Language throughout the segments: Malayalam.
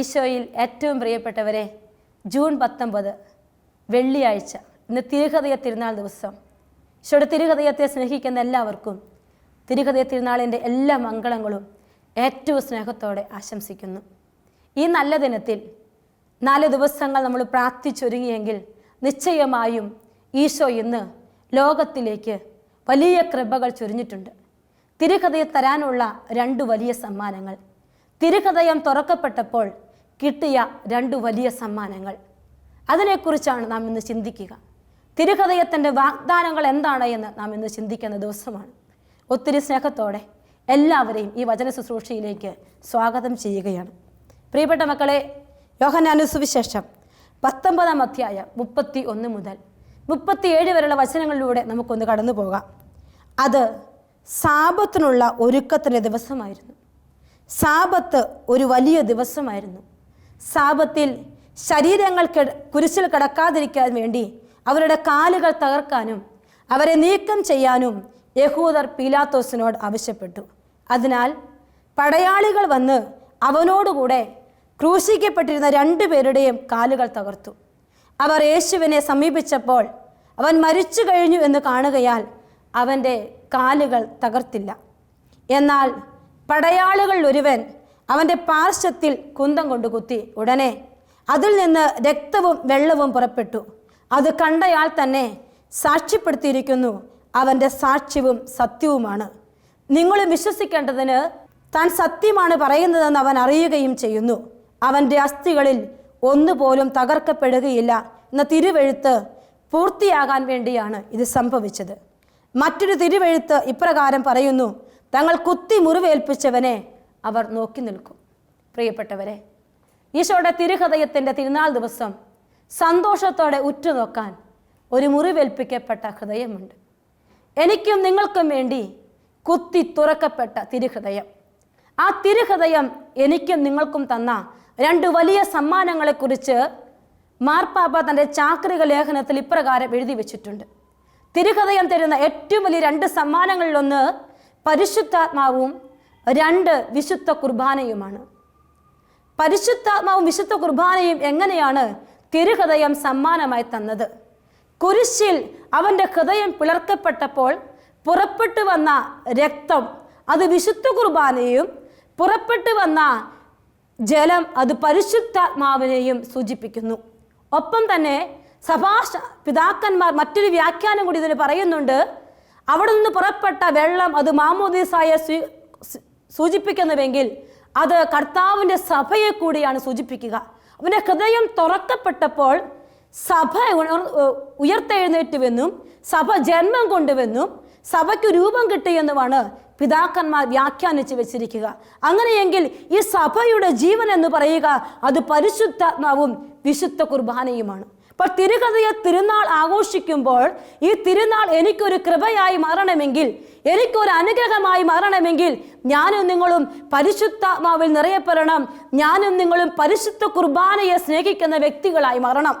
ഈശോയിൽ ഏറ്റവും പ്രിയപ്പെട്ടവരെ ജൂൺ പത്തൊമ്പത് വെള്ളിയാഴ്ച ഇന്ന് തിരുഹൃദയ തിരുനാൾ ദിവസം. ഈശോയുടെ തിരുഹൃദയത്തെ സ്നേഹിക്കുന്ന എല്ലാവർക്കും തിരുഹൃദയ തിരുനാളിന്റെ എല്ലാ മംഗളങ്ങളും ഏറ്റവും സ്നേഹത്തോടെ ആശംസിക്കുന്നു. ഈ നല്ല ദിനത്തിൽ നാല് ദിവസങ്ങൾ നമ്മൾ പ്രാർത്ഥിച്ചൊരുങ്ങിയെങ്കിൽ നിശ്ചയമായും ഈശോ ഇന്ന് ലോകത്തിലേക്ക് വലിയ കൃപകൾ ചൊരിഞ്ഞിട്ടുണ്ട്. തിരുഹൃദയം തരാനുള്ള രണ്ട് വലിയ സമ്മാനങ്ങൾ. തിരുഹൃദയം തുറക്കപ്പെട്ടപ്പോൾ കിട്ടിയ രണ്ട് വലിയ സമ്മാനങ്ങൾ. അതിനെക്കുറിച്ചാണ് നാം ഇന്ന് ചിന്തിക്കുക. തിരുഹൃദയത്തിന്റെ വാഗ്ദാനങ്ങൾ എന്താണ് എന്ന് നാം ഇന്ന് ചിന്തിക്കുന്ന ദിവസമാണ്. ഒത്തിരി സ്നേഹത്തോടെ എല്ലാവരെയും ഈ വചന ശുശ്രൂഷയിലേക്ക് സ്വാഗതം ചെയ്യുകയാണ്. പ്രിയപ്പെട്ട മക്കളെ യോഹനാനു സുവിശേഷം പത്തൊമ്പതാം അധ്യായം മുപ്പത്തി ഒന്ന് മുതൽ മുപ്പത്തിയേഴ് വരെയുള്ള വചനങ്ങളിലൂടെ നമുക്കൊന്ന് കടന്നു പോകാം. അത് സാപത്തിനുള്ള ഒരുക്കത്തിന്റെ ദിവസമായിരുന്നു. സാപത്ത് ഒരു വലിയ ദിവസമായിരുന്നു. സാപത്തിൽ ശരീരങ്ങൾ കുരിശിൽ കിടക്കാതിരിക്കാൻ വേണ്ടി അവരുടെ കാലുകൾ തകർക്കാനും അവരെ നീക്കം ചെയ്യാനും യഹൂദർ പീലാത്തോസിനോട് ആവശ്യപ്പെട്ടു. അതിനാൽ പടയാളികൾ വന്ന് അവനോടുകൂടെ ക്രൂശിക്കപ്പെട്ടിരുന്ന രണ്ടുപേരുടെയും കാലുകൾ തകർത്തു. അവർ യേശുവിനെ സമീപിച്ചപ്പോൾ അവൻ മരിച്ചു കഴിഞ്ഞു എന്ന് കാണുകയാൽ അവന്റെ കാലുകൾ തകർത്തില്ല. എന്നാൽ പടയാളികളിൽ ഒരുവൻ അവന്റെ പാർശ്വത്തിൽ കുന്തം കൊണ്ട് കുത്തി. ഉടനെ അതിൽ നിന്ന് രക്തവും വെള്ളവും പുറപ്പെട്ടു. അത് കണ്ടയാൾ തന്നെ സാക്ഷ്യപ്പെടുത്തിയിരിക്കുന്നു. അവന്റെ സാക്ഷ്യവും സത്യവുമാണ്. നിങ്ങളും വിശ്വസിക്കേണ്ടതിന് താൻ സത്യമാണ് പറയുന്നതെന്ന് അവൻ അറിയുകയും ചെയ്യുന്നു. അവന്റെ അസ്ഥികളിൽ ഒന്നുപോലും തകർക്കപ്പെടുകയില്ല എന്ന തിരുവെഴുത്ത് പൂർത്തിയാകാൻ വേണ്ടിയാണ് ഇത് സംഭവിച്ചത്. മറ്റൊരു തിരുവെഴുത്ത് ഇപ്രകാരം പറയുന്നു തങ്ങൾ കുത്തി മുറിവേൽപ്പിച്ചവനെ അവർ നോക്കി നിൽക്കും. പ്രിയപ്പെട്ടവരെ ഈശോയുടെ തിരുഹൃദയത്തിന്റെ തിരുനാൾ ദിവസം സന്തോഷത്തോടെ ഉറ്റുനോക്കാൻ ഒരു മുറിവേൽപ്പിക്കപ്പെട്ട ഹൃദയമുണ്ട്. എനിക്കും നിങ്ങൾക്കും വേണ്ടി കുത്തി തുറക്കപ്പെട്ട തിരുഹൃദയം. ആ തിരുഹൃദയം എനിക്കും നിങ്ങൾക്കും തന്ന രണ്ട് വലിയ സമ്മാനങ്ങളെക്കുറിച്ച് മാർപ്പാപ്പ തന്റെ ചാക്രിക ലേഖനത്തിൽ ഇപ്രകാരം എഴുതി വെച്ചിട്ടുണ്ട്. തിരുഹൃദയം തരുന്ന ഏറ്റവും വലിയ രണ്ട് സമ്മാനങ്ങളിലൊന്ന് പരിശുദ്ധാത്മാവും രണ്ട് വിശുദ്ധ കുർബാനയുമാണ്. പരിശുദ്ധാത്മാവും വിശുദ്ധ കുർബാനയും എങ്ങനെയാണ് തിരുഹൃദയം സമ്മാനമായി തന്നത്? കുരിശിൽ അവന്റെ ഹൃദയം പിളർക്കപ്പെട്ടപ്പോൾ പുറപ്പെട്ടു വന്ന രക്തം അത് വിശുദ്ധ കുർബാനയും പുറപ്പെട്ടു വന്ന ജലം അത് പരിശുദ്ധാത്മാവിനെയും സൂചിപ്പിക്കുന്നു. ഒപ്പം തന്നെ സഭാ പിതാക്കന്മാർ മറ്റൊരു വ്യാഖ്യാനം കൂടി ഇതിന് പറയുന്നുണ്ട്. അവിടെ നിന്ന് പുറപ്പെട്ട വെള്ളം അത് മാമോദീസായ സൂചിപ്പിക്കുന്നുവെങ്കിൽ അത് കർത്താവിന്റെ സഭയെ കൂടിയാണ് സൂചിപ്പിക്കുക. അവന്റെ ഹൃദയം തുറക്കപ്പെട്ടപ്പോൾ സഭ ഉയർത്തെഴുന്നേറ്റുവെന്നും സഭ ജന്മം കൊണ്ടുവെന്നും സഭയ്ക്ക് രൂപം കിട്ടിയെന്നുമാണ് പിതാക്കന്മാർ വ്യാഖ്യാനിച്ച് വെച്ചിരിക്കുക. അങ്ങനെയെങ്കിൽ ഈ സഭയുടെ ജീവൻ എന്ന് പറയുക അത് പരിശുദ്ധാത്മാവും വിശുദ്ധ കുർബാനയുമാണ്. അപ്പോൾ തിരുകഥയെ തിരുനാൾ ആഘോഷിക്കുമ്പോൾ ഈ തിരുനാൾ എനിക്കൊരു കൃപയായി മാറണമെങ്കിൽ എനിക്കൊരു അനുഗ്രഹമായി മാറണമെങ്കിൽ ഞാനും നിങ്ങളും പരിശുദ്ധാത്മാവിൽ നിറയപ്പെടണം ഞാനും നിങ്ങളും പരിശുദ്ധ കുർബാനയെ സ്നേഹിക്കുന്ന വ്യക്തികളായി മാറണം.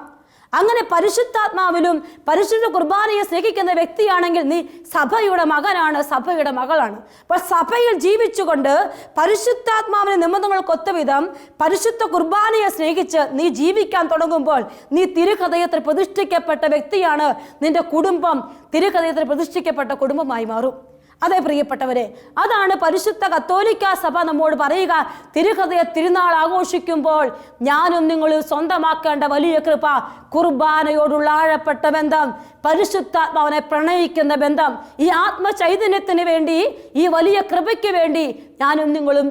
അങ്ങനെ പരിശുദ്ധാത്മാവിലും പരിശുദ്ധ കുർബാനയെ സ്നേഹിക്കുന്ന വ്യക്തിയാണെങ്കിൽ നീ സഭയുടെ മകനാണ് സഭയുടെ മകളാണ്. അപ്പോൾ സഭയിൽ ജീവിച്ചുകൊണ്ട് പരിശുദ്ധാത്മാവിന് നിബന്ധനകൾക്കൊത്ത വിധം പരിശുദ്ധ കുർബാനയെ സ്നേഹിച്ച് നീ ജീവിക്കാൻ തുടങ്ങുമ്പോൾ നീ തിരുഹൃദയത്തിൽ പ്രതിഷ്ഠിക്കപ്പെട്ട വ്യക്തിയാണ്. നിന്റെ കുടുംബം തിരുഹൃദയത്തിൽ പ്രതിഷ്ഠിക്കപ്പെട്ട കുടുംബമായി മാറും. അതെ പ്രിയപ്പെട്ടവരെ അതാണ് പരിശുദ്ധ കത്തോലിക്ക സഭ നമ്മോട് പറയുക. തിരുഹൃദയ തിരുനാൾ ആഘോഷിക്കുമ്പോൾ ഞാനും നിങ്ങൾ സ്വന്തമാക്കേണ്ട വലിയ കൃപ കുർബാനയോടുള്ള ആഴപ്പെട്ട ബന്ധം പരിശുദ്ധാത്മാവനെ പ്രണയിക്കുന്ന ബന്ധം ഈ ആത്മചൈതന്യത്തിന് വേണ്ടി ഈ വലിയ കൃപയ്ക്ക് വേണ്ടി ഞാനും നിങ്ങളും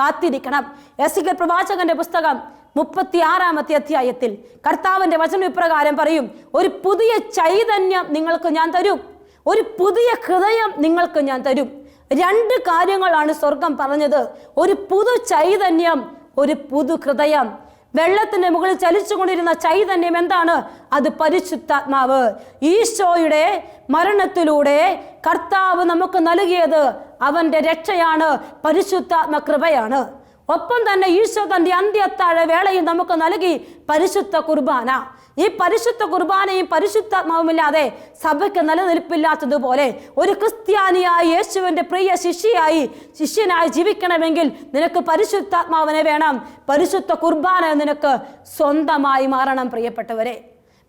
കാത്തിരിക്കണം. എസ് കെ പ്രവാചകന്റെ പുസ്തകം മുപ്പത്തി ആറാമത്തെ അധ്യായത്തിൽ കർത്താവിന്റെ വചന ഇപ്രകാരം പറയും ഒരു പുതിയ ചൈതന്യം നിങ്ങൾക്ക് ഞാൻ തരും. ഒരു പുതിയ ഹൃദയം നിങ്ങൾക്ക് ഞാൻ തരും. രണ്ട് കാര്യങ്ങളാണ് സ്വർഗം പറഞ്ഞത്. ഒരു പുതു ചൈതന്യം ഒരു പുതു ഹൃദയം. വെള്ളത്തിന്റെ മുകളിൽ ചലിച്ചുകൊണ്ടിരുന്ന ചൈതന്യം എന്താണ്? അത് പരിശുദ്ധാത്മാവ്. ഈശോയുടെ മരണത്തിലൂടെ കർത്താവ് നമുക്ക് നൽകിയത് അവന്റെ രക്ഷയാണ് പരിശുദ്ധാത്മ കൃപയാണ്. ഒപ്പം തന്നെ ഈശോ തന്റെ അന്ത്യത്താഴ വേളയിൽ നമുക്ക് നൽകി പരിശുദ്ധ കുർബാന. ഈ പരിശുദ്ധ കുർബാനയും പരിശുദ്ധാത്മാവുമില്ലാതെ സഭയ്ക്ക് നിലനിൽപ്പില്ലാത്തതുപോലെ ഒരു ക്രിസ്ത്യാനിയായി യേശുവിന്റെ പ്രിയ ശിഷ്യയായി ശിഷ്യനായി ജീവിക്കണമെങ്കിൽ നിനക്ക് പരിശുദ്ധാത്മാവിനെ വേണം. പരിശുദ്ധ കുർബാന നിനക്ക് സ്വന്തമായി മാറണം പ്രിയപ്പെട്ടവരെ.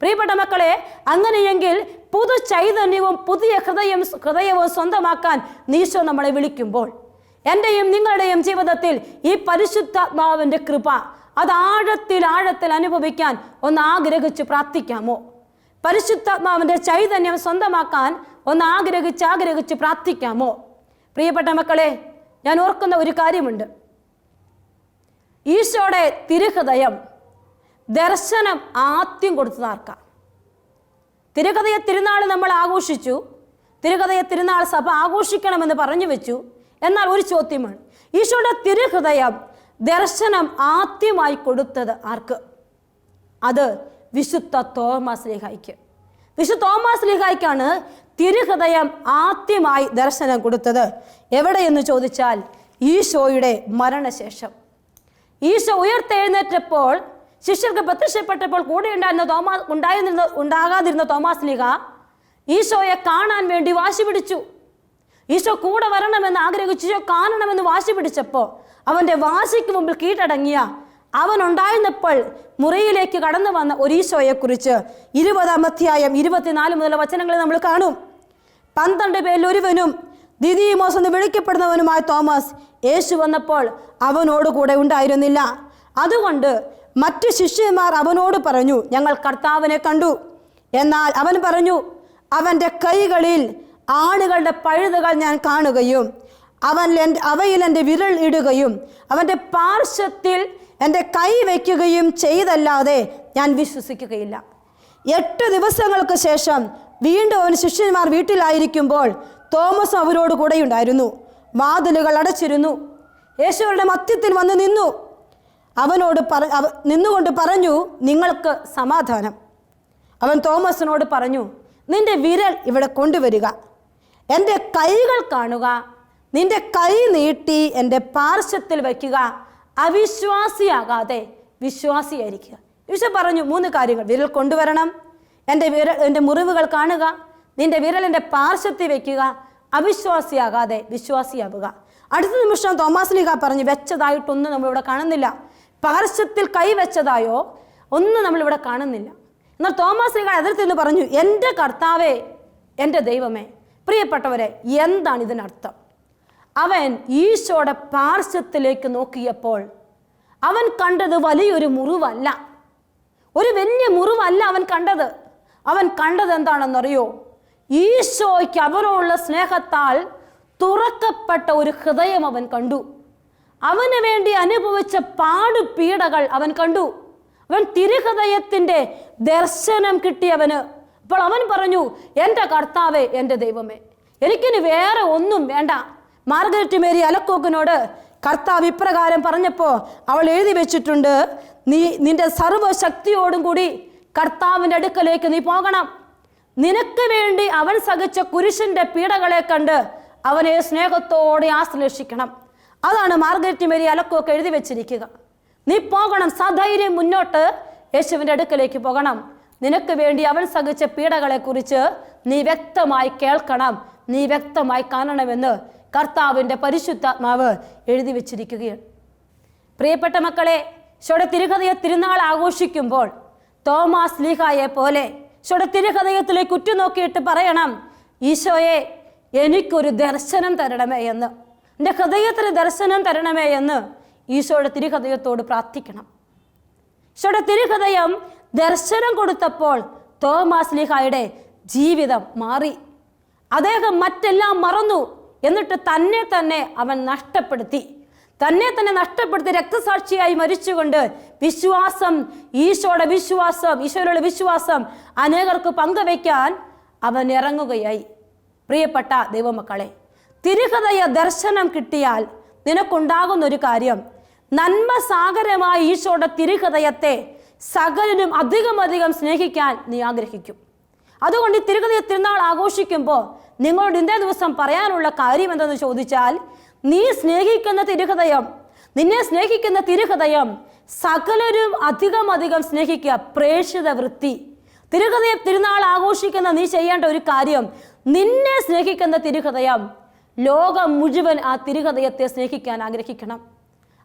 പ്രിയപ്പെട്ട മക്കളെ അങ്ങനെയെങ്കിൽ പുതു ചൈതന്യവും പുതിയ ഹൃദയം ഹൃദയവും സ്വന്തമാക്കാൻ നീശോ നമ്മളെ വിളിക്കുമ്പോൾ എന്റെയും നിങ്ങളുടെയും ജീവിതത്തിൽ ഈ പരിശുദ്ധാത്മാവിന്റെ കൃപ അത് ആഴത്തിൽ ആഴത്തിൽ അനുഭവിക്കാൻ ഒന്ന് ആഗ്രഹിച്ച് പ്രാർത്ഥിക്കാമോ? പരിശുദ്ധാത്മാവിന്റെ ചൈതന്യം സ്വന്തമാക്കാൻ ഒന്ന് ആഗ്രഹിച്ച് ആഗ്രഹിച്ച് പ്രാർത്ഥിക്കാമോ? പ്രിയപ്പെട്ട മക്കളെ ഞാൻ ഓർക്കുന്ന ഒരു കാര്യമുണ്ട്. ഈശോയുടെ തിരുഹൃദയം ദർശനം ആദ്യം കൊടുത്തത് നാർക്കാം തിരുകഥയ തിരുനാൾ നമ്മൾ ആഘോഷിച്ചു. തിരുകഥയ തിരുനാൾ സഭ ആഘോഷിക്കണമെന്ന് പറഞ്ഞു വെച്ചു. എന്നാൽ ഒരു ചോദ്യമാണ്. ഈശോയുടെ തിരുഹൃദയം ദർശനം ആദ്യമായി കൊടുത്തത് ആർക്ക്? അത് വിശുദ്ധ തോമസ് ലിഹായിക്ക്. വിശുദ്ധ തോമസ് ലിഹായിക്കാണ് തിരുഹൃദയം ആദ്യമായി ദർശനം കൊടുത്തത്. എവിടെയെന്ന് ചോദിച്ചാൽ ഈശോയുടെ മരണശേഷം. ഈശോ ഉയർത്തെഴുന്നേറ്റപ്പോൾ ശിഷ്യർക്ക് പ്രത്യക്ഷപ്പെട്ടപ്പോൾ കൂടെ ഉണ്ടായിരുന്ന തോമാ ഉണ്ടായിരുന്ന ഉണ്ടാകാതിരുന്ന തോമാസ് ലിഹ ഈശോയെ കാണാൻ വേണ്ടി വാശി പിടിച്ചു. ഈശോ കൂടെ വരണമെന്ന് ആഗ്രഹിച്ചു. കാണണമെന്ന് വാശി പിടിച്ചപ്പോൾ അവന്റെ വാശിക്ക് മുമ്പിൽ കീഴടങ്ങിയ അവൻ ഉണ്ടായിരുന്നപ്പോൾ മുറിയിലേക്ക് കടന്നു വന്ന ഒരീശോയെക്കുറിച്ച് ഇരുപതാം അധ്യായം ഇരുപത്തിനാല് മുതലുള്ള വചനങ്ങളിൽ നമ്മൾ കാണും. പന്ത്രണ്ട് പേരിൽ ഒരുവനും ദിദിമോസ് എന്ന് വിളിക്കപ്പെടുന്നവനുമായ തോമസ് യേശു വന്നപ്പോൾ അവനോട് കൂടെ ഉണ്ടായിരുന്നില്ല. അതുകൊണ്ട് മറ്റു ശിഷ്യന്മാർ അവനോട് പറഞ്ഞു ഞങ്ങൾ കർത്താവിനെ കണ്ടു. എന്നാൽ അവൻ പറഞ്ഞു അവന്റെ കൈകളിൽ ആണുകളുടെ പഴുതുകൾ ഞാൻ കാണുകയും അവൻ എന്റെ അവയിൽ എന്റെ വിരൽ ഇടുകയും അവന്റെ പാർശ്വത്തിൽ എന്റെ കൈ വയ്ക്കുകയും ചെയ്തല്ലാതെ ഞാൻ വിശ്വസിക്കുകയില്ല. എട്ട് ദിവസങ്ങൾക്ക് ശേഷം വീണ്ടും അവൻ ശിഷ്യന്മാർ വീട്ടിലായിരിക്കുമ്പോൾ തോമസ് അവരോട് കൂടെയുണ്ടായിരുന്നു. വാതിലുകൾ അടച്ചിരുന്നു. യേശുവരുടെ മധ്യത്തിൽ വന്ന് നിന്നു. അവനോട് പറ നിന്നുകൊണ്ട് പറഞ്ഞു നിങ്ങൾക്ക് സമാധാനം. അവൻ തോമസിനോട് പറഞ്ഞു നിന്റെ വിരൽ ഇവിടെ കൊണ്ടുവരിക. എന്റെ കൈകൾ കാണുക. നിന്റെ കൈ നീട്ടി എന്റെ പാർശ്വത്തിൽ വയ്ക്കുക. അവിശ്വാസിയാകാതെ വിശ്വാസിയായിരിക്കുക. ഈശോ പറഞ്ഞു മൂന്ന് കാര്യങ്ങൾ. വിരൽ കൊണ്ടുവരണം. എന്റെ വിരൽ എന്റെ മുറിവുകൾ കാണുക. നിന്റെ വിരൽ എന്റെ പാർശ്വത്തിൽ വയ്ക്കുക. അവിശ്വാസിയാകാതെ വിശ്വാസിയാവുക. അടുത്ത നിമിഷം തോമാസ് ലീഗ പറഞ്ഞു വെച്ചതായിട്ടൊന്നും നമ്മളിവിടെ കാണുന്നില്ല. പാർശ്വത്തിൽ കൈ വെച്ചതായോ? ഒന്നും നമ്മളിവിടെ കാണുന്നില്ല. എന്നാൽ തോമസ് ലീഗ എതിർത്ത് നിന്ന് പറഞ്ഞു എന്റെ കർത്താവേ എന്റെ ദൈവമേ പ്രിയപ്പെട്ടവരെ എന്താണ് ഇതിനർത്ഥം? അവൻ ഈശോയുടെ പാർശ്വത്തിലേക്ക് നോക്കിയപ്പോൾ അവൻ കണ്ടത് വലിയൊരു മുറിവല്ല. ഒരു വലിയ മുറിവല്ല അവൻ കണ്ടത്. അവൻ കണ്ടത് എന്താണെന്നറിയോ? ഈശോയ്ക്ക് അവരോടുള്ള സ്നേഹത്താൽ തുറക്കപ്പെട്ട ഒരു ഹൃദയം അവൻ കണ്ടു. അവന് വേണ്ടി അനുഭവിച്ച പാടുപീഡകൾ അവൻ കണ്ടു. അവൻ തിരുഹൃദയത്തിന്റെ ദർശനം കിട്ടിയവന്. അപ്പോൾ അവൻ പറഞ്ഞു എന്റെ കർത്താവേ എന്റെ ദൈവമേ എനിക്കിനി വേറെ ഒന്നും വേണ്ട. മാർഗരറ്റ് മേരി അലക്കോക്കിനോട് കർത്താവ് ഇപ്രകാരം പറഞ്ഞപ്പോൾ അവൾ എഴുതി വെച്ചിട്ടുണ്ട് നീ നിന്റെ സർവശക്തിയോടും കൂടി കർത്താവിന്റെ അടുക്കലേക്ക് നീ പോകണം. നിനക്ക് വേണ്ടി അവൻ സഹിച്ച കുരിശിന്റെ പീഡകളെ കണ്ട് അവനെ സ്നേഹത്തോടെ ആശ്ലേഷിക്കണം. അതാണ് മാർഗരറ്റ് മേരി അലക്കോക്ക് എഴുതി വെച്ചിരിക്കുക. നീ പോകണം സധൈര്യം മുന്നോട്ട് യേശുവിന്റെ അടുക്കലേക്ക് പോകണം. നിനക്ക് വേണ്ടി അവൻ സഹിച്ച പീഡകളെക്കുറിച്ച് നീ വ്യക്തമായി കേൾക്കണം നീ വ്യക്തമായി കാണണമെന്ന് കർത്താവിന്റെ പരിശുദ്ധാത്മാവ് എഴുതി വച്ചിരിക്കുകയാണ്. പ്രിയപ്പെട്ട മക്കളെ ചോടെ തിരുകഥയ തിരുനാൾ ആഘോഷിക്കുമ്പോൾ തോമാസ് ലീഹായെ പോലെ ചോടെ തിരുഹൃദയത്തിലേക്ക് ഉറ്റുനോക്കിയിട്ട് പറയണം ഈശോയെ എനിക്കൊരു ദർശനം തരണമേ എന്ന്. എന്റെ ഹൃദയത്തിന് ദർശനം തരണമേ എന്ന് ഈശോയുടെ തിരുഹൃദയത്തോട് പ്രാർത്ഥിക്കണം. ഈശോയുടെ തിരുഹൃദയം ദർശനം കൊടുത്തപ്പോൾ തോമാസ് ലീഹായുടെ ജീവിതം മാറി. അദ്ദേഹം മറ്റെല്ലാം മറന്നു. എന്നിട്ട് തന്നെ തന്നെ അവൻ നഷ്ടപ്പെടുത്തി. തന്നെ തന്നെ നഷ്ടപ്പെടുത്തി രക്തസാക്ഷിയായി മരിച്ചുകൊണ്ട് വിശ്വാസം ഈശോയുടെ വിശ്വാസം ഈശോയുടെ വിശ്വാസം അനേകർക്ക് പങ്കുവയ്ക്കാൻ അവൻ ഇറങ്ങുകയായി. പ്രിയപ്പെട്ട ദൈവമക്കളെ തിരുഹൃദയ ദർശനം കിട്ടിയാൽ നിനക്കുണ്ടാകുന്ന ഒരു കാര്യം നന്മ സാഗരമായ ഈശോയുടെ തിരുഹൃദയത്തെ സകലനും അധികമധികം അധികം സ്നേഹിക്കാൻ നീ ആഗ്രഹിക്കും. അതുകൊണ്ട് ഈ തിരുഹൃദയ തിരുനാൾ ആഘോഷിക്കുമ്പോൾ നിങ്ങളോട് ഇന്നേ ദിവസം പറയാനുള്ള കാര്യം എന്തെന്ന് ചോദിച്ചാൽ നീ സ്നേഹിക്കുന്ന തിരുഹൃദയം നിന്നെ സ്നേഹിക്കുന്ന തിരുഹൃദയം സകലരും അധികം അധികം സ്നേഹിക്കുക പ്രേക്ഷിത വൃത്തി. തിരുഹൃദയം തിരുനാൾ ആഘോഷിക്കുന്ന നീ ചെയ്യേണ്ട ഒരു കാര്യം നിന്നെ സ്നേഹിക്കുന്ന തിരുഹൃദയം ലോകം മുഴുവൻ ആ തിരുഹൃദയത്തെ സ്നേഹിക്കാൻ ആഗ്രഹിക്കണം.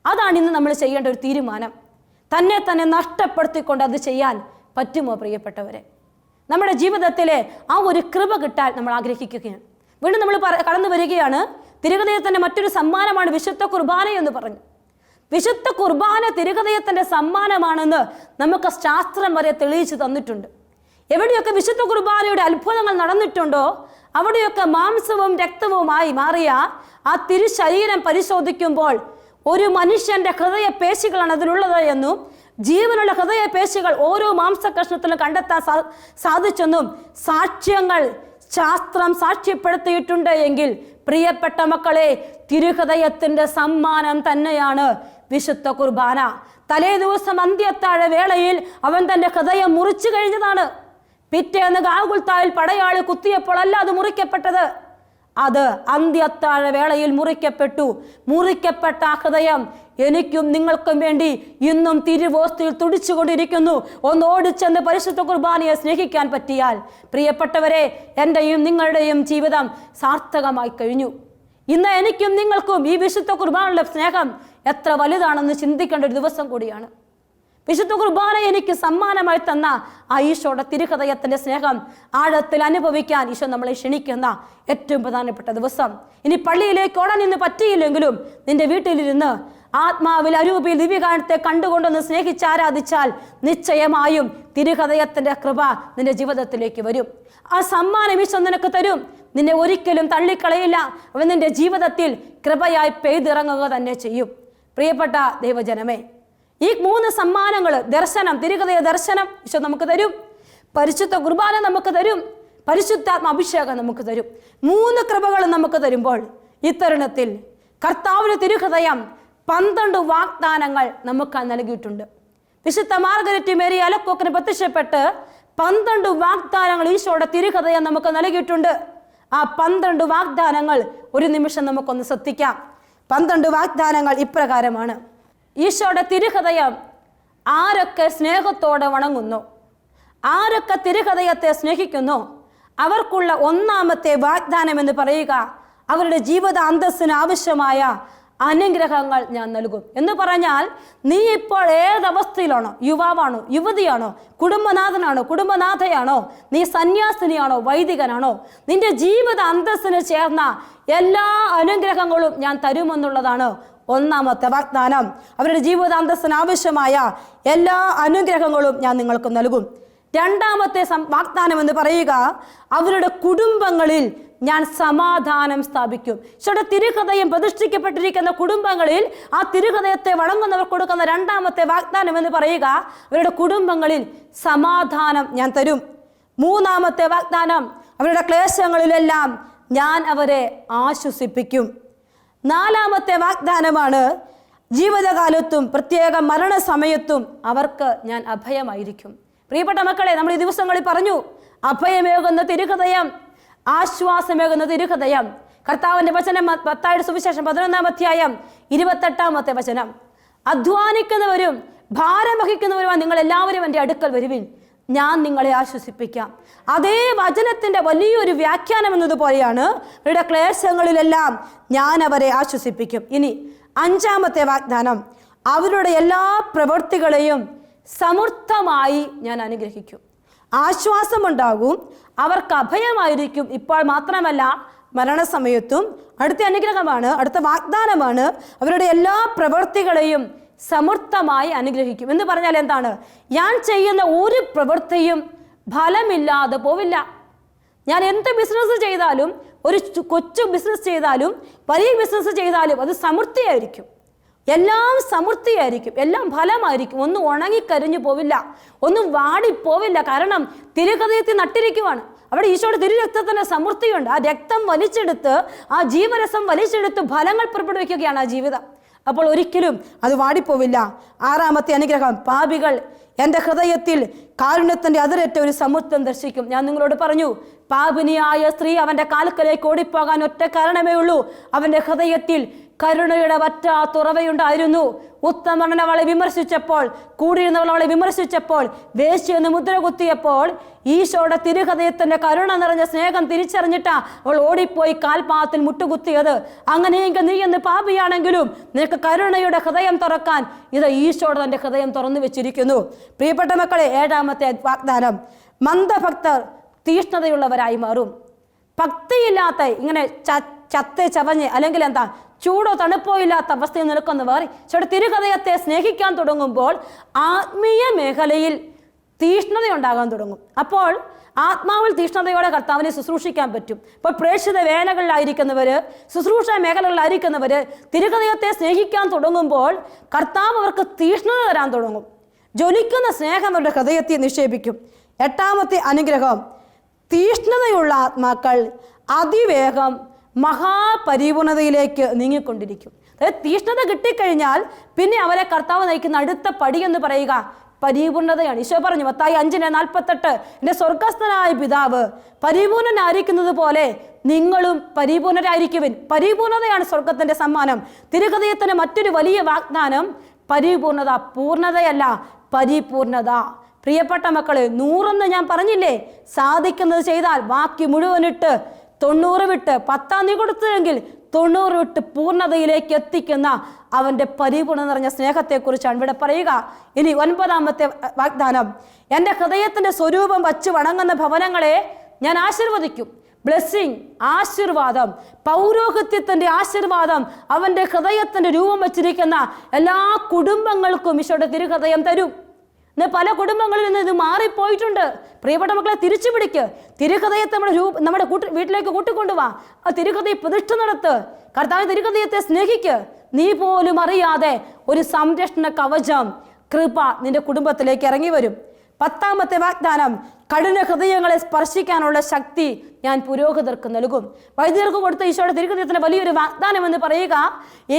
അതാണ് ഇന്ന് നമ്മൾ ചെയ്യേണ്ട ഒരു തീരുമാനം. തന്നെ തന്നെ നഷ്ടപ്പെടുത്തിക്കൊണ്ട് അത് ചെയ്യാൻ പറ്റുമോ പ്രിയപ്പെട്ടവരെ? നമ്മുടെ ജീവിതത്തിൽ ആ ഒരു കൃപ കിട്ടാൻ നമ്മൾ ആഗ്രഹിക്കുകയാണ്. വീണ്ടും നമ്മൾ കടന്നു വരികയാണ്. തിരുഹൃദയത്തിന്റെ മറ്റൊരു സമ്മാനമാണ് വിശുദ്ധ കുർബാന എന്ന് പറഞ്ഞു. വിശുദ്ധ കുർബാന തിരുഹൃദയത്തിന്റെ സമ്മാനമാണെന്ന് നമുക്ക് ശാസ്ത്രം വരെ തെളിയിച്ചു തന്നിട്ടുണ്ട്. എവിടെയൊക്കെ വിശുദ്ധ കുർബാനയുടെ അത്ഭുതങ്ങൾ നടന്നിട്ടുണ്ടോ അവിടെയൊക്കെ മാംസവും രക്തവുമായി മാറിയ ആ തിരുശരീരം പരിശോധിക്കുമ്പോൾ ഒരു മനുഷ്യന്റെ ഹൃദയ പേശികളാണ് അതിലുള്ളത് എന്നും ജീവനുള്ള ഹൃദയ പേശികൾ ഓരോ മാംസകഷ്ണത്തിലും കണ്ടെത്താൻ സാധിച്ചെന്നും സാക്ഷ്യങ്ങൾ ശാസ്ത്രം സാക്ഷ്യപ്പെടുത്തിയിട്ടുണ്ട് എങ്കിൽ പ്രിയപ്പെട്ട മക്കളെ തിരുഹൃദയത്തിന്റെ സമ്മാനം തന്നെയാണ് വിശുദ്ധ കുർബാന. തലേ ദിവസം അന്ത്യത്താഴ വേളയിൽ അവൻ തന്റെ ഹൃദയം മുറിച്ചു കഴിഞ്ഞതാണ്. പിറ്റേന്ന് ഗാഗുൽത്തായിൽ പടയാളി കുത്തിയപ്പോൾ അല്ല അത് മുറിക്കപ്പെട്ടത്. അത് അന്ത്യത്താഴ വേളയിൽ മുറിക്കപ്പെട്ടു. മുറിക്കപ്പെട്ട ആ ഹൃദയം എനിക്കും നിങ്ങൾക്കും വേണ്ടി ഇന്നും തിരുവോസ്തിയിൽ തുടിച്ചുകൊണ്ടിരിക്കുന്നു. ഒന്ന് ഓടിച്ചെന്ന് പരിശുദ്ധ കുർബാനയെ സ്നേഹിക്കാൻ പറ്റിയാൽ പ്രിയപ്പെട്ടവരെ എന്റെയും നിങ്ങളുടെയും ജീവിതം സാർത്ഥകമായി കഴിഞ്ഞു. ഇന്ന് എനിക്കും നിങ്ങൾക്കും ഈ വിശുദ്ധ കുർബാനയുടെ സ്നേഹം എത്ര വലുതാണെന്ന് ചിന്തിക്കേണ്ട ഒരു ദിവസം കൂടിയാണ്. വിശുദ്ധ കുർബാന എനിക്ക് സമ്മാനമായി തന്ന ആ ഈശോയുടെ തിരുഹൃദയത്തിന്റെ സ്നേഹം ആഴത്തിൽ അനുഭവിക്കാൻ ഈശോ നമ്മളെ ക്ഷണിക്കുന്ന ഏറ്റവും പ്രധാനപ്പെട്ട ദിവസം. ഇനി പള്ളിയിലേക്ക് ഓടാൻ ഇന്ന് പറ്റിയില്ലെങ്കിലും നിന്റെ വീട്ടിലിരുന്ന് ആത്മാവിൽ അരൂപിയിൽ ദിവ്യകാരണത്തെ കണ്ടുകൊണ്ടൊന്ന് സ്നേഹിച്ച് ആരാധിച്ചാൽ നിശ്ചയമായും തിരുഹൃദയത്തിന്റെ കൃപ നിന്റെ ജീവിതത്തിലേക്ക് വരും. ആ സമ്മാനം ഈശോ നിനക്ക് തരും. നിന്നെ ഒരിക്കലും തള്ളിക്കളയില്ല. അവൻ നിന്റെ ജീവിതത്തിൽ കൃപയായി പെയ്തിറങ്ങുക തന്നെ ചെയ്യും. പ്രിയപ്പെട്ട ദൈവജനമേ ഈ മൂന്ന് സമ്മാനങ്ങൾ ദർശനം തിരുഹൃദയ ദർശനം ഈശോ നമുക്ക് തരും. പരിശുദ്ധ കുർബാന നമുക്ക് തരും. പരിശുദ്ധാത്മ അഭിഷേകം നമുക്ക് തരും. മൂന്ന് കൃപകൾ നമുക്ക് തരുമ്പോൾ ഇത്തരുണത്തിൽ കർത്താവിന് തിരുഹൃദയം പന്ത്രണ്ട് വാഗ്ദാനങ്ങൾ നമുക്ക് നൽകിയിട്ടുണ്ട്. വിശുദ്ധ മാർഗരറ്റ് മേരി അലക്കോക്കിന് പ്രത്യക്ഷപ്പെട്ട് പന്ത്രണ്ട് വാഗ്ദാനങ്ങൾ ഈശോയുടെ തിരുഹൃദയം നമുക്ക് നൽകിയിട്ടുണ്ട്. ആ പന്ത്രണ്ട് വാഗ്ദാനങ്ങൾ ഒരു നിമിഷം നമുക്കൊന്ന് ശ്രദ്ധിക്കാം. പന്ത്രണ്ട് വാഗ്ദാനങ്ങൾ ഇപ്രകാരമാണ്. ഈശോയുടെ തിരുഹൃദയം ആരൊക്കെ സ്നേഹത്തോടെ വണങ്ങുന്നു? ആരൊക്കെ തിരുഹൃദയത്തെ സ്നേഹിക്കുന്നു? അവർക്കുള്ള ഒന്നാമത്തെ വാഗ്ദാനം എന്ന് പറയുക അവരുടെ ജീവിത അന്തസ്സിന് ആവശ്യമായ അനുഗ്രഹങ്ങൾ ഞാൻ നൽകും. എന്ന് പറഞ്ഞാൽ നീ ഇപ്പോൾ ഏതവസ്ഥയിലാണോ? യുവാവാണോ? യുവതിയാണോ? കുടുംബനാഥനാണോ? കുടുംബനാഥയാണോ? നീ സന്യാസിനിയാണോ? വൈദികനാണോ? നിന്റെ ജീവിത അന്തസ്സിന് ചേർന്ന എല്ലാ അനുഗ്രഹങ്ങളും ഞാൻ തരുമെന്നുള്ളതാണ് ഒന്നാമത്തെ വാഗ്ദാനം. അവരുടെ ജീവിത അന്തസ്സിന് ആവശ്യമായ എല്ലാ അനുഗ്രഹങ്ങളും ഞാൻ നിങ്ങൾക്ക് നൽകും. രണ്ടാമത്തെ വാഗ്ദാനം എന്ന് പറയുക അവരുടെ കുടുംബങ്ങളിൽ ഞാൻ സമാധാനം സ്ഥാപിക്കും. ഈശോയുടെ തിരുകഥയും പ്രതിഷ്ഠിക്കപ്പെട്ടിരിക്കുന്ന കുടുംബങ്ങളിൽ ആ തിരുകഥയത്തെ വളങ്ങുന്നവർ കൊടുക്കുന്ന രണ്ടാമത്തെ വാഗ്ദാനം എന്ന് പറയുക അവരുടെ കുടുംബങ്ങളിൽ സമാധാനം ഞാൻ തരും. മൂന്നാമത്തെ വാഗ്ദാനം അവരുടെ ക്ലേശങ്ങളിലെല്ലാം ഞാൻ അവരെ ആശ്വസിപ്പിക്കും. നാലാമത്തെ വാഗ്ദാനമാണ് ജീവിതകാലത്തും പ്രത്യേക മരണസമയത്തും അവർക്ക് ഞാൻ അഭയമായിരിക്കും. പ്രിയപ്പെട്ട മക്കളെ നമ്മൾ ഈ ദിവസങ്ങളിൽ പറഞ്ഞു അഭയമേകുന്ന തിരുഹൃദയം ആശ്വാസമേകുന്ന തിരുഹൃദയം. കർത്താവിന്റെ വചനം പത്തായിട്ട് സുവിശേഷം പതിനൊന്നാം അധ്യായം ഇരുപത്തെട്ടാമത്തെ വചനം. അധ്വാനിക്കുന്നവരും ഭാരം വഹിക്കുന്നവരുമാണ് നിങ്ങൾ എല്ലാവരും എന്റെ അടുക്കൽ വരുവിൻ. ഞാൻ നിങ്ങളെ ആശ്വസിപ്പിക്കാം. അതേ വചനത്തിന്റെ വലിയൊരു വ്യാഖ്യാനം എന്നതുപോലെയാണ് ഇവരുടെ ക്ലേശങ്ങളിലെല്ലാം ഞാൻ അവരെ ആശ്വസിപ്പിക്കും. ഇനി അഞ്ചാമത്തെ വാഗ്ദാനം. അവരുടെ എല്ലാ പ്രവൃത്തികളെയും സമൃദ്ധമായി ഞാൻ അനുഗ്രഹിക്കും. ആശ്വാസമുണ്ടാകും. അവർക്ക് അഭയമായിരിക്കും. ഇപ്പോൾ മാത്രമല്ല മരണസമയത്തും അടുത്ത അനുഗ്രഹമാണ് അടുത്ത വാഗ്ദാനമാണ്. അവരുടെ എല്ലാ പ്രവൃത്തികളെയും സമൃദ്ധമായി അനുഗ്രഹിക്കും. എന്ന് പറഞ്ഞാൽ എന്താണ്? ഞാൻ ചെയ്യുന്ന ഒരു പ്രവൃത്തിയും ഫലമില്ലാതെ പോവില്ല. ഞാൻ എന്ത് ബിസിനസ് ചെയ്താലും ഒരു കൊച്ചു ബിസിനസ് ചെയ്താലും വലിയ ബിസിനസ് ചെയ്താലും അത് സമൃദ്ധിയായിരിക്കും. എല്ലാം സമൃദ്ധിയായിരിക്കും. എല്ലാം ഫലമായിരിക്കും. ഒന്നും ഉണങ്ങിക്കരിഞ്ഞു പോവില്ല. ഒന്നും വാടിപ്പോവില്ല. കാരണം തിരുഹൃദയത്തിൽ നട്ടിരിക്കുവാണ്. അവിടെ ഈശോയുടെ തിരുരക്തത്തിന്റെ സമൃദ്ധിയുണ്ട്. ആ രക്തം വലിച്ചെടുത്ത് ആ ജീവരസം വലിച്ചെടുത്ത് ഫലങ്ങൾ പുറപ്പെടുവിക്കുകയാണ് ആ ജീവിതം. അപ്പോൾ ഒരിക്കലും അത് വാടിപ്പോവില്ല. ആറാമത്തെ അനുഗ്രഹം പാപികൾ. എന്റെ ഹൃദയത്തിൽ കാരുണ്യത്തിന്റെ അതിരറ്റ ഒരു സമുദ്രം ദർശിക്കും. ഞാൻ നിങ്ങളോട് പറഞ്ഞു പാപിനിയായ സ്ത്രീ അവന്റെ കാൽക്കലേക്ക് ഓടിപ്പോകാൻ ഒറ്റ കാരണമേ ഉള്ളൂ. അവന്റെ ഹൃദയത്തിൽ കരുണയുടെ വറ്റാത്തുറവയുണ്ടായിരുന്നു ഉത്തമണ്ണൻ അവളെ വിമർശിച്ചപ്പോൾ കൂടിയിരുന്നവൾ അവളെ വിമർശിച്ചപ്പോൾ വേശ്യെന്ന് മുദ്ര കുത്തിയപ്പോൾ ഈശോയുടെ തിരുഹൃദയത്തിന്റെ കരുണ നിറഞ്ഞ സ്നേഹം തിരിച്ചറിഞ്ഞിട്ടാ അവൾ ഓടിപ്പോയി കാൽപാത്തിൽ മുട്ടുകുത്തിയത്. അങ്ങനെയെങ്കിൽ നീ എന്ന് പാപിയാണെങ്കിലും നിനക്ക് കരുണയുടെ ഹൃദയം തുറക്കാൻ ഇത് ഈശോയുടെ തന്റെ ഹൃദയം തുറന്നു വെച്ചിരിക്കുന്നു. പ്രിയപ്പെട്ട മക്കളെ ഏഴാമത്തെ വാഗ്ദാനം. മന്ദഭക്തർ തീഷ്ണതയുള്ളവരായി മാറും. ഭക്തിയില്ലാത്ത ഇങ്ങനെ ചത്ത് ചവഞ്ഞ് അല്ലെങ്കിൽ എന്താ ചൂടോ തണുപ്പോ ഇല്ലാത്ത അവസ്ഥയിൽ നിൽക്കുന്ന വേറെ ചേട്ടാ തിരുകഥയത്തെ സ്നേഹിക്കാൻ തുടങ്ങുമ്പോൾ ആത്മീയ മേഖലയിൽ തീഷ്ണത തീഷ്ണതയുണ്ടാകാൻ തുടങ്ങും. അപ്പോൾ ആത്മാവിൽ തീഷ്ണതയോടെ കർത്താവിനെ ശുശ്രൂഷിക്കാൻ പറ്റും. ഇപ്പോൾ പ്രേക്ഷിത വേലകളിലായിരിക്കുന്നവർ ശുശ്രൂഷ മേഖലകളിലായിരിക്കുന്നവർ തിരുകഥയത്തെ സ്നേഹിക്കാൻ തുടങ്ങുമ്പോൾ കർത്താവ് അവർക്ക് തീഷ്ണത തരാൻ തുടങ്ങും. ജ്വലിക്കുന്ന സ്നേഹം അവരുടെ ഹൃദയത്തെ നിക്ഷേപിക്കും. എട്ടാമത്തെ അനുഗ്രഹം തീഷ്ണതയുള്ള ആത്മാക്കൾ അതിവേഗം മഹാപരിപൂർണതയിലേക്ക് നീങ്ങിക്കൊണ്ടിരിക്കും. അതായത് തീഷ്ണത കിട്ടിക്കഴിഞ്ഞാൽ പിന്നെ അവരെ കർത്താവ് നയിക്കുന്ന അടുത്ത പടി എന്ന് പറയുക പരിപൂർണതയാണ്. ഈശോ പറഞ്ഞു മത്തായി അഞ്ചിന് നാൽപ്പത്തെട്ട് എന്റെ സ്വർഗസ്ഥനായ പിതാവ് പരിപൂർണനായിരിക്കുന്നത് പോലെ നിങ്ങളും പരിപൂർണരായിരിക്കുവിൻ. പരിപൂർണതയാണ് സ്വർഗത്തിന്റെ സമ്മാനം. തിരുഹൃദയത്തിന് മറ്റൊരു വലിയ വാഗ്ദാനം പരിപൂർണത പൂർണതയല്ല പരിപൂർണത. പ്രിയപ്പെട്ട മക്കളെ നൂറെന്ന് ഞാൻ പറഞ്ഞില്ലേ? സാധിക്കുന്നത് ചെയ്താൽ ബാക്കി മുഴുവനിട്ട് തൊണ്ണൂറ് വിട്ട് പത്താം തീയതി കൊടുത്തതെങ്കിൽ തൊണ്ണൂറ് വിട്ട് പൂർണതയിലേക്ക് എത്തിക്കുന്ന അവന്റെ പരിപൂർണ നിറഞ്ഞ സ്നേഹത്തെക്കുറിച്ചാണ് ഇവിടെ പറയുക. ഇനി ഒൻപതാമത്തെ വാഗ്ദാനം. എന്റെ ഹൃദയത്തിന്റെ സ്വരൂപം വച്ച് വണങ്ങുന്ന ഭവനങ്ങളെ ഞാൻ ആശീർവദിക്കും. ബ്ലെസ്സിങ് ആശീർവാദം പൗരോഹിത്യത്തിന്റെ ആശീർവാദം അവന്റെ ഹൃദയത്തിന്റെ രൂപം വച്ചിരിക്കുന്ന എല്ലാ കുടുംബങ്ങൾക്കും ഈശോയുടെ തിരുഹൃദയം തരും. ഇന്ന് പല കുടുംബങ്ങളിൽ നിന്ന് ഇത് മാറിപ്പോയിട്ടുണ്ട്. പ്രിയപ്പെട്ട മക്കളെ തിരിച്ചു പിടിക്ക്. തിരുഹൃദയത്തെ നമ്മുടെ രൂപ നമ്മുടെ കൂട്ടി വീട്ടിലേക്ക് കൂട്ടിക്കൊണ്ടുവാ. ആ തിരുഹൃദയ പ്രതിഷ്ഠ നടത്ത്. കർത്താവ് തിരുഹൃദയത്തെ സ്നേഹിക്ക്. നീ പോലും അറിയാതെ ഒരു സംരക്ഷണ കവചം കൃപ നിന്റെ കുടുംബത്തിലേക്ക് ഇറങ്ങി വരും. പത്താമത്തെ വാഗ്ദാനം കഠിന ഹൃദയങ്ങളെ സ്പർശിക്കാനുള്ള ശക്തി ഞാൻ പുരോഹിതർക്ക് നൽകും. വൈദ്യർക്ക് കൊടുത്ത ഈശോയുടെ തിരുഹൃദയത്തിന് വലിയൊരു വാഗ്ദാനം എന്ന് പറയുക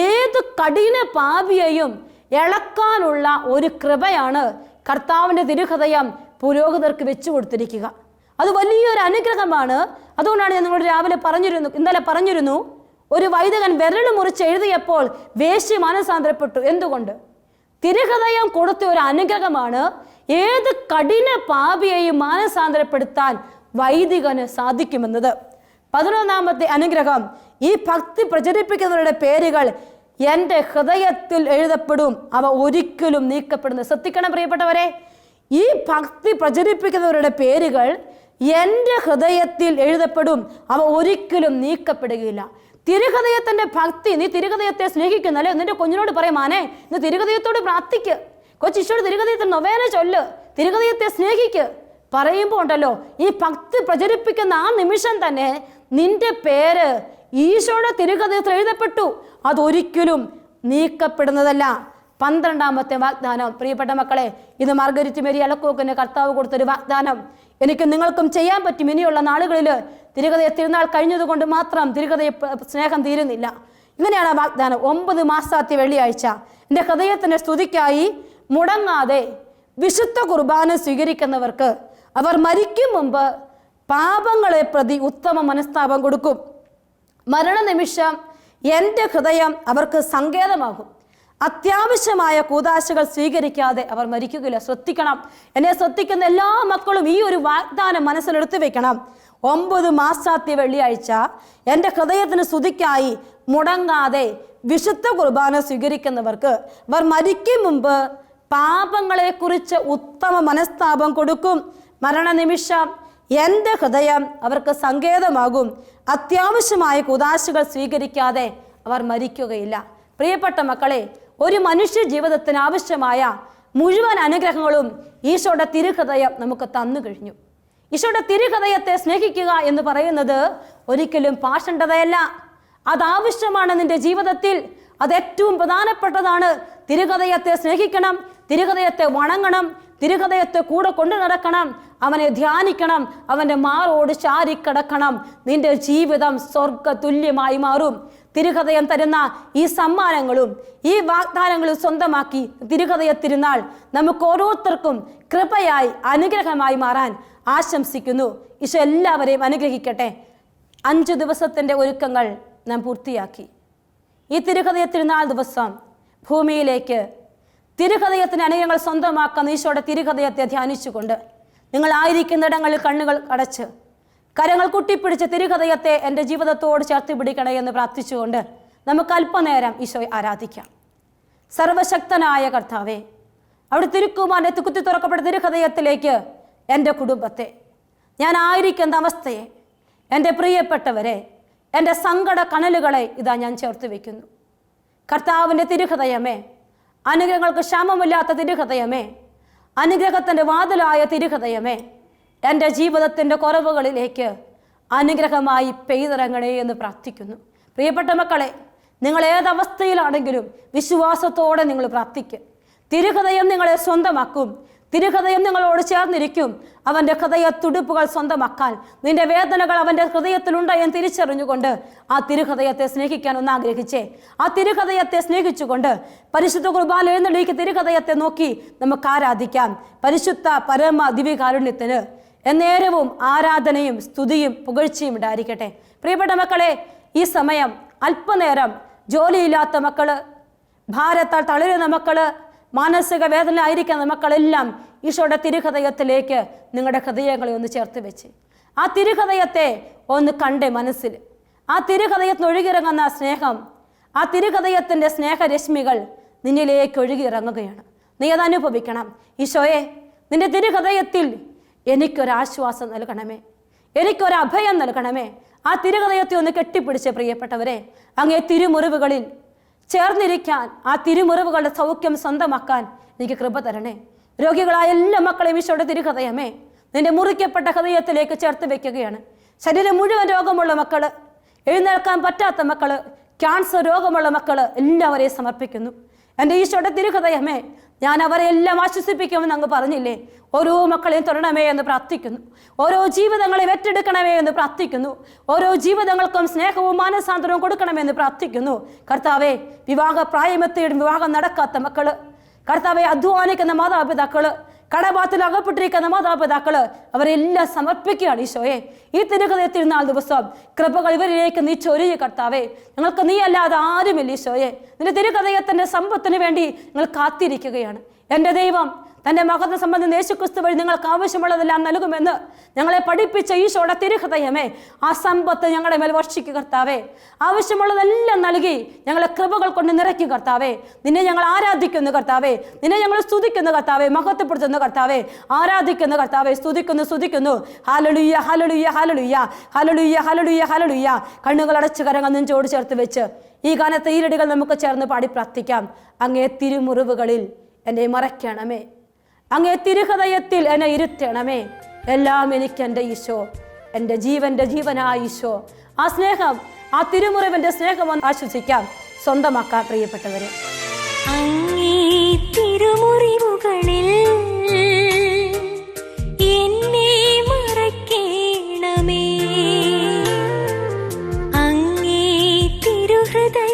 ഏത് കഠിന പാപിയെയും ഇളക്കാനുള്ള ഒരു കൃപയാണ് കർത്താവിന്റെ തിരുഹൃദയം പുരോഹിതർക്ക് വെച്ചു കൊടുത്തിരിക്കുക. അത് വലിയൊരു അനുഗ്രഹമാണ്. അതുകൊണ്ടാണ് ഞാൻ നിങ്ങളോട് രാവിലെ പറഞ്ഞിരുന്നു ഇന്നലെ പറഞ്ഞിരുന്നു ഒരു വൈദികൻ വിരൽ മുറിച്ച് എഴുതിയപ്പോൾ വേശ്യ മാനസാന്തരപ്പെട്ടു. എന്തുകൊണ്ട്? തിരുഹൃദയം കൊടുത്ത ഒരു അനുഗ്രഹമാണ്. ഏത് കഠിന പാപിയെയും മാനസാന്തരപ്പെടുത്താൻ വൈദികന് സാധിക്കുമെന്നത്. പതിനൊന്നാമത്തെ അനുഗ്രഹം ഈ ഭക്തി പ്രചരിപ്പിക്കുന്നവരുടെ പേരുകൾ എന്റെ ഹൃദയത്തിൽ എഴുതപ്പെടും. അവ ഒരിക്കലും നീക്കപ്പെടുന്നു ശ്രദ്ധിക്കണം പ്രിയപ്പെട്ടവരെ ഈ ഭക്തി പ്രചരിപ്പിക്കുന്നവരുടെ പേരുകൾ എന്റെ ഹൃദയത്തിൽ എഴുതപ്പെടും. അവ ഒരിക്കലും നീക്കപ്പെടുകയില്ല. തിരുഹൃദയത്തിന്റെ ഭക്തി നീ തിരുഹൃദയത്തെ സ്നേഹിക്കുന്നു അല്ലേ? നിന്റെ കുഞ്ഞിനോട് പറയുമാനേ മാനെ ഇന്ന് തിരുഹൃദയത്തോട് പ്രാർത്ഥിക്ക്. കൊച്ചിശോട് തിരുഹൃദയത്തിൽ നൊവേന ചൊല്ല്. തിരുഹൃദയത്തെ സ്നേഹിക്ക്. പറയുമ്പോൾ ഉണ്ടല്ലോ ഈ ഭക്തി പ്രചരിപ്പിക്കുന്ന ആ നിമിഷം തന്നെ നിന്റെ പേര് ഈശോയുടെ തിരുഹൃദയത്തിൽ എഴുതപ്പെട്ടു. അതൊരിക്കലും നീക്കപ്പെടുന്നതല്ല. പന്ത്രണ്ടാമത്തെ വാഗ്ദാനം. പ്രിയപ്പെട്ട മക്കളെ ഇത് മാർഗരിച്ച് മേരി അലക്കോക്കിന് കർത്താവ് കൊടുത്തൊരു വാഗ്ദാനം. എനിക്ക് നിങ്ങൾക്കും ചെയ്യാൻ പറ്റും. ഇനിയുള്ള നാളുകളിൽ തിരുകഥയെ തിരുനാൾ കഴിഞ്ഞതുകൊണ്ട് മാത്രം തിരുകഥയെ സ്നേഹം തീരുന്നില്ല. ഇങ്ങനെയാണ് വാഗ്ദാനം. ഒമ്പത് മാസാത്തി വെള്ളിയാഴ്ച. എന്റെ ഹൃദയത്തിന്റെ സ്തുതിക്കായി മുടങ്ങാതെ വിശുദ്ധ കുർബാന സ്വീകരിക്കുന്നവർക്ക് അവർ മരിക്കും മുമ്പ് പാപങ്ങളെ പ്രതി ഉത്തമ മനസ്താപം കൊടുക്കും. മരണനിമിഷം എന്റെ ഹൃദയം അവർക്ക് സങ്കേതമാകും. അത്യാവശ്യമായ കൂതാശകൾ സ്വീകരിക്കാതെ അവർ മരിക്കുകയില്ല. ശ്രദ്ധിക്കണം. എന്നെ ശ്രദ്ധിക്കുന്ന എല്ലാ മക്കളും ഈ ഒരു വാഗ്ദാനം മനസ്സിലെടുത്തു വെക്കണം. ഒമ്പത് മാസാത്തി വെള്ളിയാഴ്ച എന്റെ ഹൃദയത്തിന് സ്തുതിക്കായി മുടങ്ങാതെ വിശുദ്ധ കുർബാന സ്വീകരിക്കുന്നവർക്ക് അവർ മരിക്കും മുമ്പ് പാപങ്ങളെക്കുറിച്ച് ഉത്തമ മനസ്താപം കൊടുക്കും. മരണനിമിഷം എന്റെ ഹൃദയം അവർക്ക് സങ്കേതമാകും. അത്യാവശ്യമായ കുതാശകൾ സ്വീകരിക്കാതെ അവർ മരിക്കുകയില്ല. പ്രിയപ്പെട്ട മക്കളെ ഒരു മനുഷ്യ ജീവിതത്തിന് ആവശ്യമായ മുഴുവൻ അനുഗ്രഹങ്ങളും ഈശോയുടെ തിരുഹൃദയം നമുക്ക് തന്നു കഴിഞ്ഞു. ഈശോയുടെ തിരുഹൃദയത്തെ സ്നേഹിക്കുക എന്ന് പറയുന്നത് ഒരിക്കലും പാഷണ്ടതയല്ല അതാവശ്യമാണ് നിന്റെ ജീവിതത്തിൽ. അത് ഏറ്റവും പ്രധാനപ്പെട്ടതാണ്. തിരുഹൃദയത്തെ സ്നേഹിക്കണം തിരുഹൃദയത്തെ വണങ്ങണം തിരുഹൃദയത്തെ കൂടെ കൊണ്ടു നടക്കണം. അവനെ ധ്യാനിക്കണം. അവന്റെ മാറോട് ചാരിക്കടക്കണം. നിന്റെ ജീവിതം സ്വർഗ തുല്യമായി മാറും. തിരുഹൃദയം തരുന്ന ഈ സമ്മാനങ്ങളും ഈ വാഗ്ദാനങ്ങളും സ്വന്തമാക്കി തിരുഹൃദയ തിരുനാൾ നമുക്ക് ഓരോരുത്തർക്കും കൃപയായി അനുഗ്രഹമായി മാറാൻ ആശംസിക്കുന്നു. ഈശോ എല്ലാവരെയും അനുഗ്രഹിക്കട്ടെ. അഞ്ചു ദിവസത്തിന്റെ ഒരുക്കങ്ങൾ നാം പൂർത്തിയാക്കി. ഈ തിരുഹൃദയ തിരുനാൾ ദിവസം ഭൂമിയിലേക്ക് തിരുഹൃദയത്തിന് അനുഗ്രഹങ്ങൾ സ്വന്തമാക്കുന്ന ഈശോയുടെ തിരുഹൃദയത്തെ ധ്യാനിച്ചുകൊണ്ട് നിങ്ങൾ ആയിരിക്കുന്നിടങ്ങളിൽ കണ്ണുകൾ അടച്ച് കരങ്ങൾ കുട്ടിപ്പിടിച്ച് തിരുഹൃദയത്തെ എന്റെ ജീവിതത്തോട് ചേർത്ത് പിടിക്കണേ എന്ന് പ്രാർത്ഥിച്ചുകൊണ്ട് നമുക്ക് അല്പനേരം ഈശോയെ ആരാധിക്കാം. സർവശക്തനായ കർത്താവേ അവിടെ തിരുക്കുമാന്റെ കുത്തി തുറക്കപ്പെട്ട തിരുഹൃദയത്തിലേക്ക് എന്റെ കുടുംബത്തെ ഞാൻ ആയിരിക്കുന്ന അവസ്ഥയെ എന്റെ പ്രിയപ്പെട്ടവരെ എന്റെ സങ്കട കണലുകളെ ഇതാ ഞാൻ ചേർത്ത് വയ്ക്കുന്നു. കർത്താവിന്റെ തിരുഹൃദയമേ അനുഗ്രഹങ്ങൾക്ക് ക്ഷാമമില്ലാത്ത തിരുഹൃദയമേ അനുഗ്രഹത്തിന്റെ വാതിലായ തിരുഹൃദയമേ എന്റെ ജീവിതത്തിന്റെ കുറവുകളിലേക്ക് അനുഗ്രഹമായി പെയ്തിറങ്ങണേ എന്ന് പ്രാർത്ഥിക്കുന്നു. പ്രിയപ്പെട്ട മക്കളെ നിങ്ങൾ ഏതവസ്ഥയിലാണെങ്കിലും വിശ്വാസത്തോടെ നിങ്ങൾ പ്രാർത്ഥിക്കുക തിരുഹൃദയം നിങ്ങളെ സ്വന്തമാക്കും. തിരുഹൃദയം നിങ്ങളോട് ചേർന്നിരിക്കും. അവന്റെ ഹൃദയ തുടുപ്പുകൾ സ്വന്തമാക്കാൻ. നിന്റെ വേദനകൾ അവന്റെ ഹൃദയത്തിലുണ്ട് എന്ന് തിരിച്ചറിഞ്ഞുകൊണ്ട് ആ തിരുഹൃദയത്തെ സ്നേഹിക്കാൻ ഒന്ന് ആഗ്രഹിച്ചേ. ആ തിരുഹൃദയത്തെ സ്നേഹിച്ചുകൊണ്ട് പരിശുദ്ധ കുർബാന എഴുന്നള്ളിക്ക് തിരുഹൃദയത്തെ നോക്കി നമുക്ക് ആരാധിക്കാം. പരിശുദ്ധ പരമ ദിവ്യകാരുണ്യത്തിന് എന്നേരവും ആരാധനയും സ്തുതിയും പുകഴ്ചയും ഉണ്ടായിരിക്കട്ടെ പ്രിയപ്പെട്ട മക്കളെ ഈ സമയം അല്പനേരം ജോലിയില്ലാത്ത മക്കൾ ഭാരത്താൽ തളരുന്ന മക്കൾ മാനസിക വേദന ആയിരിക്കുന്ന മക്കളെല്ലാം ഈശോയുടെ തിരുഹൃദയത്തിലേക്ക് നിങ്ങളുടെ ഹൃദയങ്ങളെ ഒന്ന് ചേർത്ത് വെച്ച്. ആ തിരുഹൃദയത്തെ ഒന്ന് കണ്ടേ മനസ്സിൽ. ആ തിരുഹൃദയത്തിന് ഒഴുകിയിറങ്ങുന്ന സ്നേഹം ആ തിരുഹൃദയത്തിന്റെ സ്നേഹരശ്മികൾ നിന്നിലേക്ക് ഒഴുകിയിറങ്ങുകയാണ്. നീ അത് അനുഭവിക്കണം. ഈശോയെ നിന്റെ തിരുഹൃദയത്തിൽ എനിക്കൊരാശ്വാസം നൽകണമേ. എനിക്കൊരു അഭയം നൽകണമേ. ആ തിരുഹൃദയത്തെ ഒന്ന് കെട്ടിപ്പിടിച്ച് പ്രിയപ്പെട്ടവരെ അങ്ങേ തിരുമുറിവുകളിൽ ചേർന്നിരിക്കാൻ ആ തിരുമുറിവുകളുടെ സൗഖ്യം സ്വന്തമാക്കാൻ എനിക്ക് കൃപ തരണേ. രോഗികളായ എല്ലാ മക്കളെയും ഈശോയുടെ തിരുഹൃദയമേ നിന്റെ മുറിക്കപ്പെട്ട ഹൃദയത്തിലേക്ക് ചേർത്ത് വെക്കുകയാണ്. ശരീരം മുഴുവൻ രോഗമുള്ള മക്കൾ എഴുന്നേൽക്കാൻ പറ്റാത്ത മക്കൾ ക്യാൻസർ രോഗമുള്ള മക്കൾ എല്ലാവരെയും സമർപ്പിക്കുന്നു. എന്റെ ഈശോയുടെ തിരുഹൃദയമേ ഞാൻ അവരെ എല്ലാം ആശ്വസിപ്പിക്കുമെന്ന് അങ്ങ് പറഞ്ഞില്ലേ? ഓരോ മക്കളെയും തൊടണമേ എന്ന് പ്രാർത്ഥിക്കുന്നു. ഓരോ ജീവിതങ്ങളെയും ഏറ്റെടുക്കണമേ എന്ന് പ്രാർത്ഥിക്കുന്നു. ഓരോ ജീവിതങ്ങൾക്കും സ്നേഹവും മാനസാന്തരവും കൊടുക്കണമെന്ന് പ്രാർത്ഥിക്കുന്നു. കർത്താവെ വിവാഹ പ്രായമെത്തിയിടും വിവാഹം നടക്കാത്ത മക്കൾ കർത്താവെ അധ്വാനിക്കുന്ന മാതാപിതാക്കൾ കടബാത്തിൽ അകപ്പെട്ടിരിക്കുന്ന മാതാപിതാക്കൾ അവരെല്ലാം സമർപ്പിക്കുകയാണ് ഈശോയെ. ഈ തിരുഹൃദയ തിരുനാൾ ദിവസം കൃപകൾ ഇവരിലേക്ക് നീ ചൊരിയ കർത്താവേ. ഞങ്ങൾക്ക് നീ അല്ലാതെ ആരുമില്ല ഈശോയെ. നിന്റെ തിരുഹൃദയത്തിന്റെ സമ്പത്തിന് വേണ്ടി ഞങ്ങൾ കാത്തിരിക്കുകയാണ്. എന്റെ ദൈവം തന്റെ മകത്തെ സംബന്ധിച്ച് യേശുക്രിസ്തു വഴി നിങ്ങൾക്ക് ആവശ്യമുള്ളതെല്ലാം നൽകുമെന്ന് ഞങ്ങളെ പഠിപ്പിച്ച ഈശോയുടെ തിരുഹൃദയമേ ആ സമ്പത്ത് ഞങ്ങളുടെ മേൽ വർഷിക്കുക കർത്താവേ. ആവശ്യമുള്ളതെല്ലാം നൽകി ഞങ്ങളെ കൃപകൾ കൊണ്ട് നിറയ്ക്കുക കർത്താവേ. നിന്നെ ഞങ്ങൾ ആരാധിക്കുന്നു കർത്താവേ. നിന്നെ ഞങ്ങൾ സ്തുതിക്കുന്നു കർത്താവേ. മഹത്വപ്പെടുത്തുന്നു കർത്താവേ. ആരാധിക്കുന്നു കർത്താവേ. സ്തുതിക്കുന്നു സ്തുതിക്കുന്നു. ഹാലലുയ്യ ഹാലലുയ്യ ഹാലലുയ്യ ഹാലലുയ്യ ഹാലലുയ്യ ഹാലലുയ്യ കണ്ണുകൾ അടച്ചു കരങ്ങൾ നെഞ്ചോട് ചേർത്ത് വെച്ച് ഈ ഗാനത്തെ ഈരടികൾ നമുക്ക് ചേർന്ന് പാടി പ്രാർത്ഥിക്കാം. അങ്ങേ തിരുമുറിവുകളിൽ എന്നെ മറയ്ക്കണമേ. അങ്ങേ തിരുഹൃദയത്തിൽ എന്നെ ഇരുത്തണമേ. എല്ലാം എനിക്ക് എന്റെ ഈശോ എന്റെ ജീവന്റെ ജീവനായ ഈശോ. ആ സ്നേഹം ആ തിരുമുറിവിന്റെ സ്നേഹം ഒന്ന് ആശ്വസിക്കാം. സ്വന്തമാക്കാൻ പ്രിയപ്പെട്ടവരെ. അങ്ങേ തിരുമുറിവുകളിൽ എന്നെ മറക്കേണമേ അങ്ങേ തിരുഹൃദയ